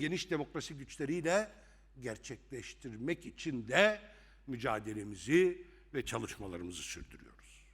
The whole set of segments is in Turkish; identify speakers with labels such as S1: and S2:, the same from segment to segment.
S1: geniş demokrasi güçleriyle gerçekleştirmek için de mücadelemizi ve çalışmalarımızı sürdürüyoruz.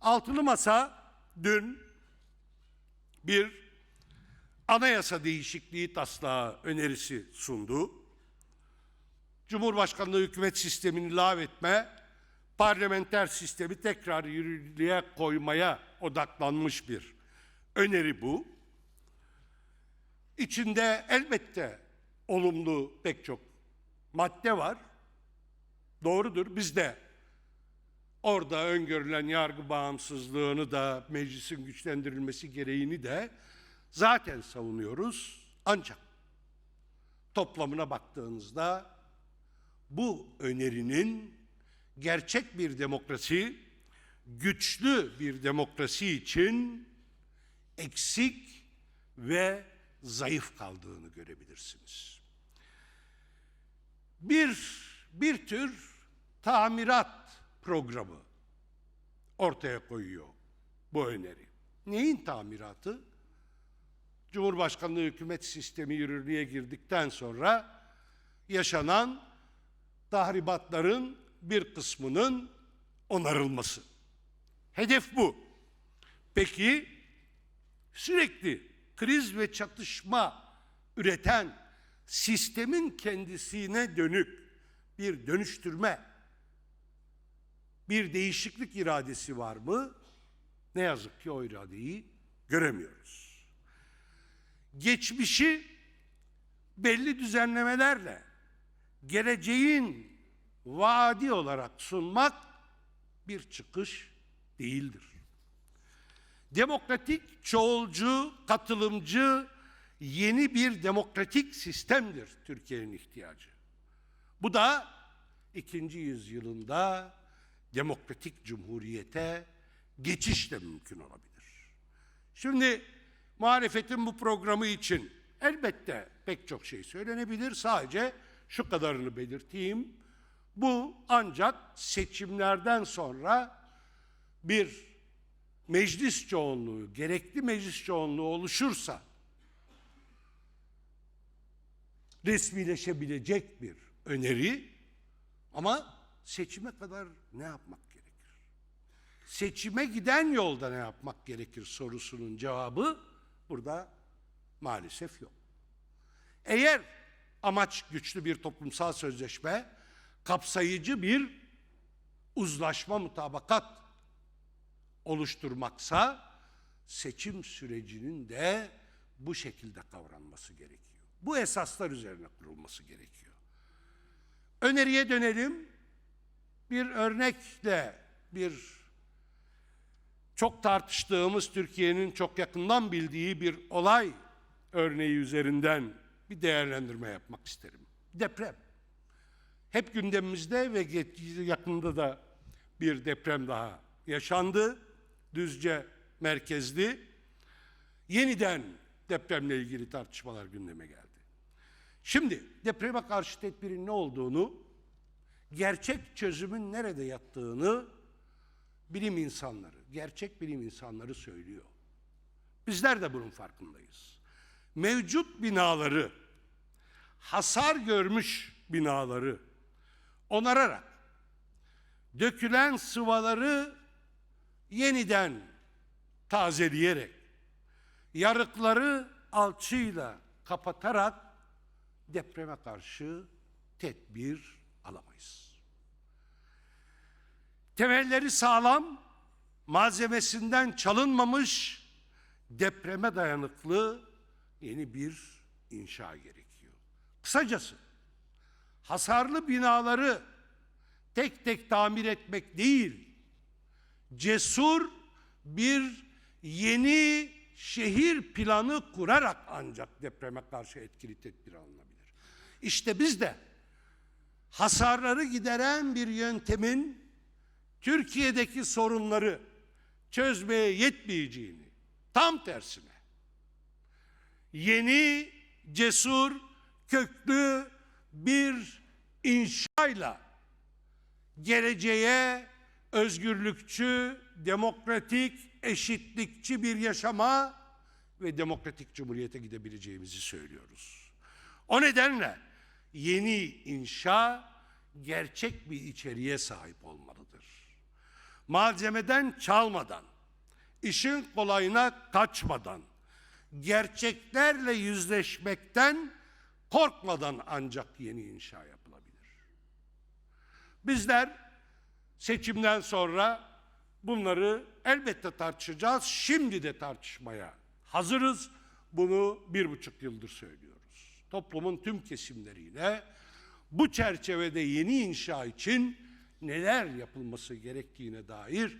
S1: Altılı Masa dün bir anayasa değişikliği taslağı önerisi sundu. Cumhurbaşkanlığı hükümet sistemini lağvetme, parlamenter sistemi tekrar yürürlüğe koymaya odaklanmış bir öneri bu. İçinde elbette olumlu pek çok madde var. Doğrudur. Biz de orada öngörülen yargı bağımsızlığını da meclisin güçlendirilmesi gereğini de zaten savunuyoruz. Ancak toplamına baktığınızda bu önerinin gerçek bir demokrasi, güçlü bir demokrasi için eksik ve zayıf kaldığını görebilirsiniz. Bir bir tür tamirat programı ortaya koyuyor bu öneri. Neyin tamiratı? Cumhurbaşkanlığı hükümet sistemi yürürlüğe girdikten sonra yaşanan tahribatların bir kısmının onarılması. Hedef bu. Peki sürekli kriz ve çatışma üreten sistemin kendisine dönük bir dönüştürme, bir değişiklik iradesi var mı? Ne yazık ki o iradeyi göremiyoruz. Geçmişi belli düzenlemelerle geleceğin vaadi olarak sunmak bir çıkış değildir. Demokratik, çoğulcu, katılımcı yeni bir demokratik sistemdir Türkiye'nin ihtiyacı. Bu da ikinci yüzyılında demokratik cumhuriyete geçişle mümkün olabilir. Şimdi muhalefetin bu programı için elbette pek çok şey söylenebilir. Sadece şu kadarını belirteyim. Bu ancak seçimlerden sonra bir meclis çoğunluğu, gerekli meclis çoğunluğu oluşursa resmileşebilecek bir öneri ama seçime kadar ne yapmak gerekir? Seçime giden yolda ne yapmak gerekir sorusunun cevabı burada maalesef yok. Eğer amaç güçlü bir toplumsal sözleşme, kapsayıcı bir uzlaşma mutabakat oluşturmaksa seçim sürecinin de bu şekilde kavranması gerekiyor. Bu esaslar üzerine kurulması gerekiyor. Öneriye dönelim. Bir örnekle bir çok tartıştığımız Türkiye'nin çok yakından bildiği bir olay örneği üzerinden bir değerlendirme yapmak isterim. Deprem. Hep gündemimizde ve yakında da bir deprem daha yaşandı. Düzce merkezli. Yeniden depremle ilgili tartışmalar gündeme geldi. Şimdi depreme karşı tedbirin ne olduğunu, gerçek çözümün nerede yattığını bilim insanları, gerçek bilim insanları söylüyor. Bizler de bunun farkındayız. Mevcut binaları, hasar görmüş binaları onararak dökülen sıvaları yeniden tazeleyerek yarıkları alçıyla kapatarak depreme karşı tedbir alamayız. Temelleri sağlam, malzemesinden çalınmamış, depreme dayanıklı yeni bir inşa gerekiyor. Kısacası hasarlı binaları tek tek tamir etmek değil, cesur bir yeni şehir planı kurarak ancak depreme karşı etkili tedbir alınabilir. İşte biz de hasarları gideren bir yöntemin Türkiye'deki sorunları çözmeye yetmeyeceğini, tam tersine yeni, cesur, köklü bir inşayla geleceğe özgürlükçü, demokratik, eşitlikçi bir yaşama ve demokratik cumhuriyete gidebileceğimizi söylüyoruz. O nedenle yeni inşa gerçek bir içeriğe sahip olmalıdır. Malzemeden çalmadan, işin kolayına kaçmadan, gerçeklerle yüzleşmekten korkmadan ancak yeni inşa yapılabilir. Bizler seçimden sonra bunları elbette tartışacağız. Şimdi de tartışmaya hazırız. Bunu bir buçuk yıldır söylüyoruz. Toplumun tüm kesimleriyle bu çerçevede yeni inşa için neler yapılması gerektiğine dair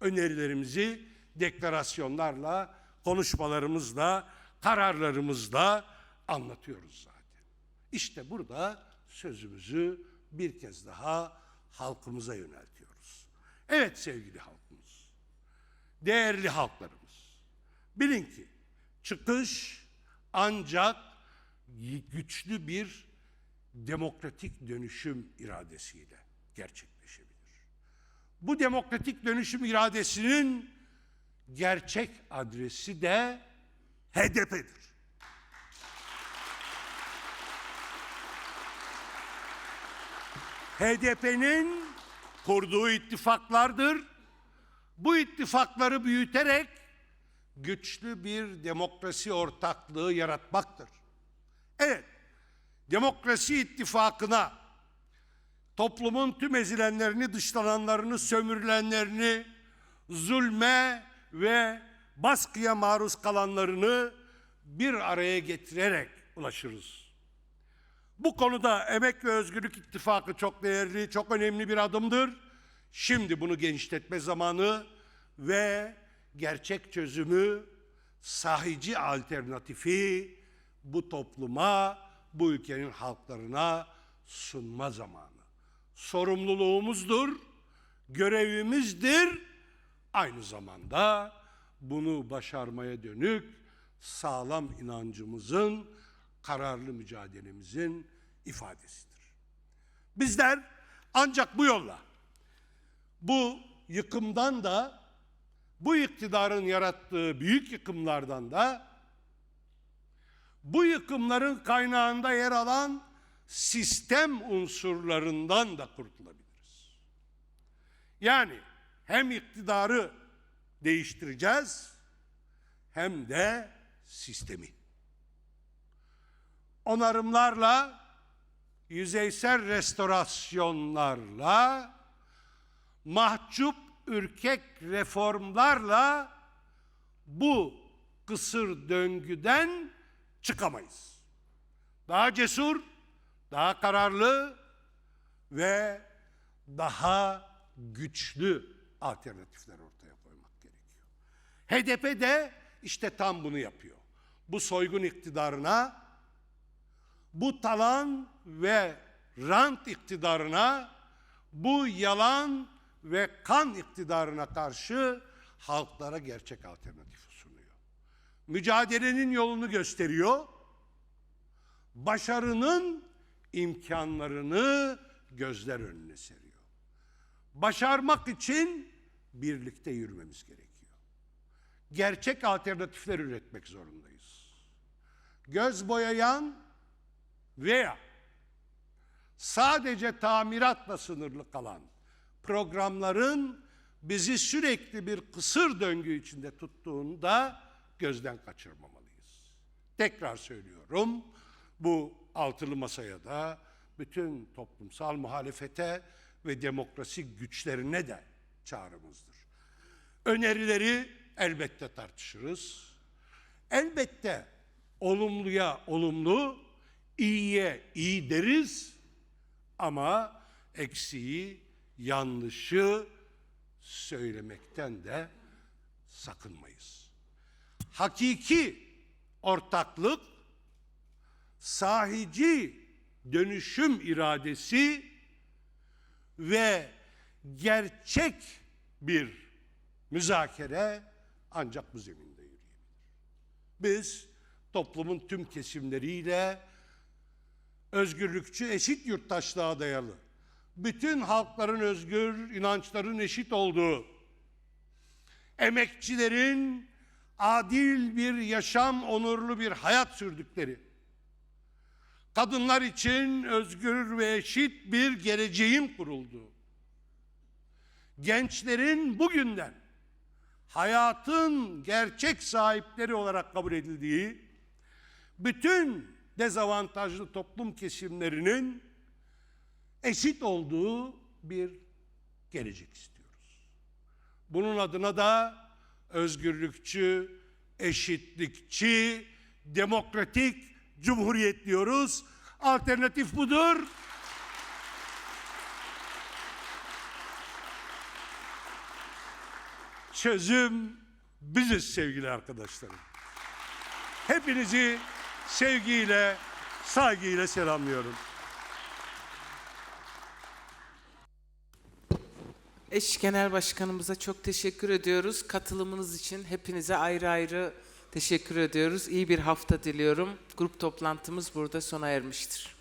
S1: önerilerimizi deklarasyonlarla, konuşmalarımızla, kararlarımızla anlatıyoruz zaten. İşte burada sözümüzü bir kez daha halkımıza yöneltiyoruz. Evet sevgili halkımız, değerli halklarımız, bilin ki çıkış ancak güçlü bir demokratik dönüşüm iradesiyle gerçekleşebilir. Bu demokratik dönüşüm iradesinin gerçek adresi de HDP'dir. HDP'nin kurduğu ittifaklardır. Bu ittifakları büyüterek güçlü bir demokrasi ortaklığı yaratmaktır. Evet, demokrasi ittifakına toplumun tüm ezilenlerini, dışlananlarını, sömürülenlerini, zulme ve baskıya maruz kalanlarını bir araya getirerek ulaşırız. Bu konuda Emek ve Özgürlük İttifakı çok değerli, çok önemli bir adımdır. Şimdi bunu genişletme zamanı ve gerçek çözümü, sahici alternatifi bu topluma, bu ülkenin halklarına sunma zamanı. Sorumluluğumuzdur, görevimizdir. Aynı zamanda bunu başarmaya dönük sağlam inancımızın, kararlı mücadelemizin ifadesidir. Bizler ancak bu yolla, bu yıkımdan da, bu iktidarın yarattığı büyük yıkımlardan da, bu yıkımların kaynağında yer alan sistem unsurlarından da kurtulabiliriz. Yani hem iktidarı değiştireceğiz hem de sistemi. Onarımlarla, yüzeysel restorasyonlarla, mahcup ürkek reformlarla bu kısır döngüden çıkamayız. Daha cesur, daha kararlı ve daha güçlü alternatifler ortaya koymak gerekiyor. HDP de işte tam bunu yapıyor. Bu soygun iktidarına, bu talan ve rant iktidarına, bu yalan ve kan iktidarına karşı halklara gerçek alternatif sunuyor. Mücadelenin yolunu gösteriyor. Başarının imkanlarını gözler önüne seriyor. Başarmak için birlikte yürümemiz gerekiyor. Gerçek alternatifler üretmek zorundayız. Göz boyayan veya sadece tamiratla sınırlı kalan programların bizi sürekli bir kısır döngü içinde tuttuğunu da gözden kaçırmamalıyız. Tekrar söylüyorum, bu altılı masaya da bütün toplumsal muhalefete ve demokrasi güçlerine de çağrımızdır. Önerileri elbette tartışırız. Elbette olumluya olumlu, iyiye iyi deriz ama eksiği, yanlışı söylemekten de sakınmayız. Hakiki ortaklık sahici dönüşüm iradesi ve gerçek bir müzakere ancak bu zeminde yürüyebilir. Biz toplumun tüm kesimleriyle özgürlükçü, eşit yurttaşlığa dayalı, bütün halkların özgür, inançların eşit olduğu, emekçilerin adil bir yaşam, onurlu bir hayat sürdükleri, kadınlar için özgür ve eşit bir geleceğin kurulduğu, gençlerin bugünden hayatın gerçek sahipleri olarak kabul edildiği, bütün dezavantajlı toplum kesimlerinin eşit olduğu bir gelecek istiyoruz. Bunun adına da özgürlükçü, eşitlikçi, demokratik cumhuriyet diyoruz. Alternatif budur. Çözüm biziz sevgili arkadaşlarım. Hepinizi sevgiyle, saygıyla selamlıyorum.
S2: Eş Genel Başkanımıza çok teşekkür ediyoruz. Katılımınız için hepinize ayrı ayrı teşekkür ediyoruz. İyi bir hafta diliyorum. Grup toplantımız burada sona ermiştir.